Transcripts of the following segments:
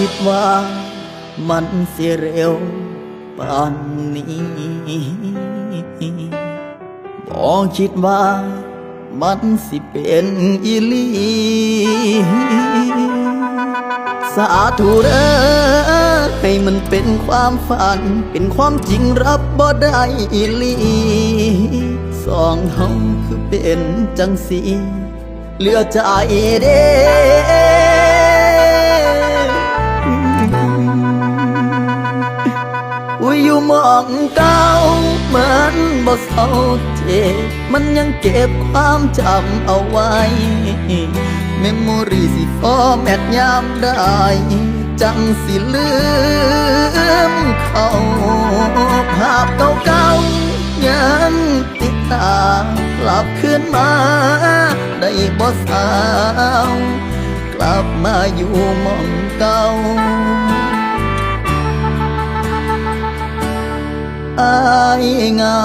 คิดว่ามันเสิเร็วปานนี้บ่คิดว่ามันสิเป็นอีลีสาธุเด้อให้มันเป็นความฝัน เป็นความจริงรับบ่ได้อีลีสองเฮาคือเป็นจังสีเหลือใจเด้ อยู่หมองเก่าเหมือนบ่เศร้าเจ็บมันยังเก็บความจำเอาไว้ เมมโมรีสิฟอแมตยามได้ จังสิลืมเขาภาพเก่าๆยังติดตากลับคืนมา ได้บ่สาว กลับมาอยู่มองเก่า อายเงา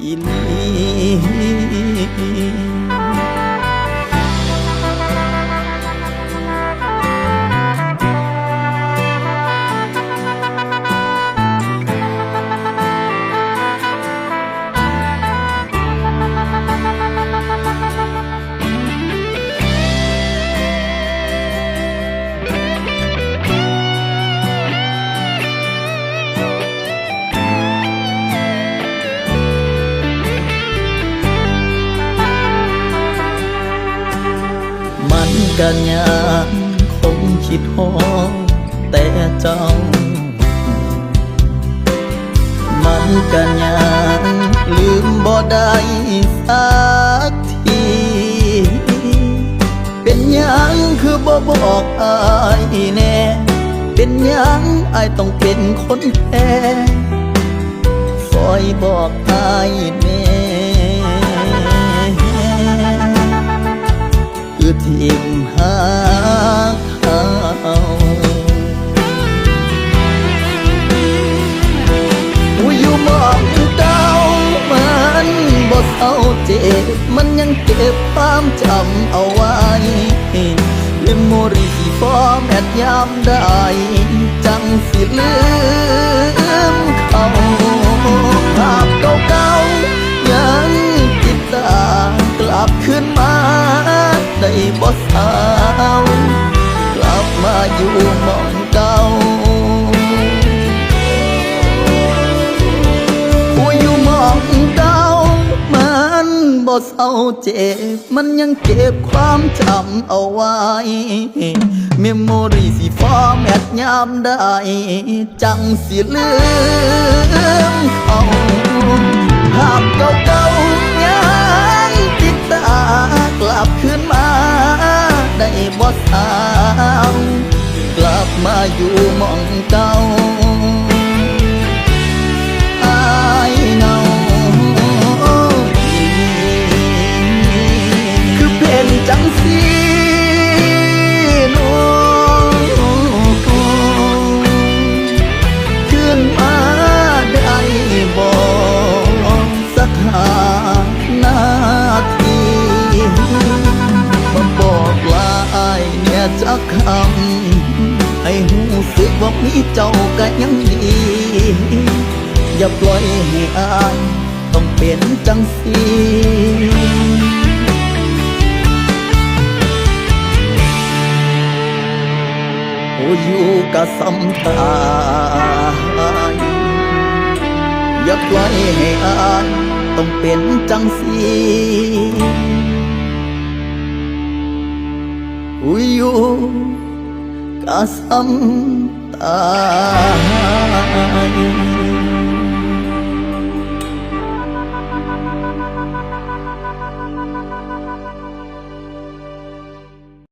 อีลี กันยังคงคิดฮอดแต่เจ้า มันกันยังลืมบ่ได้สักที เป็นยังคือบ่บอกอายแน่ เป็นยังอายต้องเป็นคนแพ้คอยบอกอายแน่ เศร้าเจ็บมันยังเก็บความจำเอาไว้เมมโมรี่ฟอร์แมตยามได้ จังสิลืมเขาภาพเก่าๆยังติดตากลับขึ้นมาได้บ่สาว กลับมาอยู่มองเก่า เศร้าเจ็บ มันยังเก็บความจำเอาไว้ เมมโมรีสิฟอร์แมตยามได้ จังสิลืมเขาภาพเก่าๆยังติดตากลับคืนมา ได้บ่สาว กลับมาอยู่มองเก่า เจ้าก็ยังดี อย่าปล่อยให้อายต้องเป็นจังสีโอ้อยู่กะสำตายอย่าปล่อยให้อายต้องเป็นจังสีอุ้ยอยู่กะซ้ำ ตาย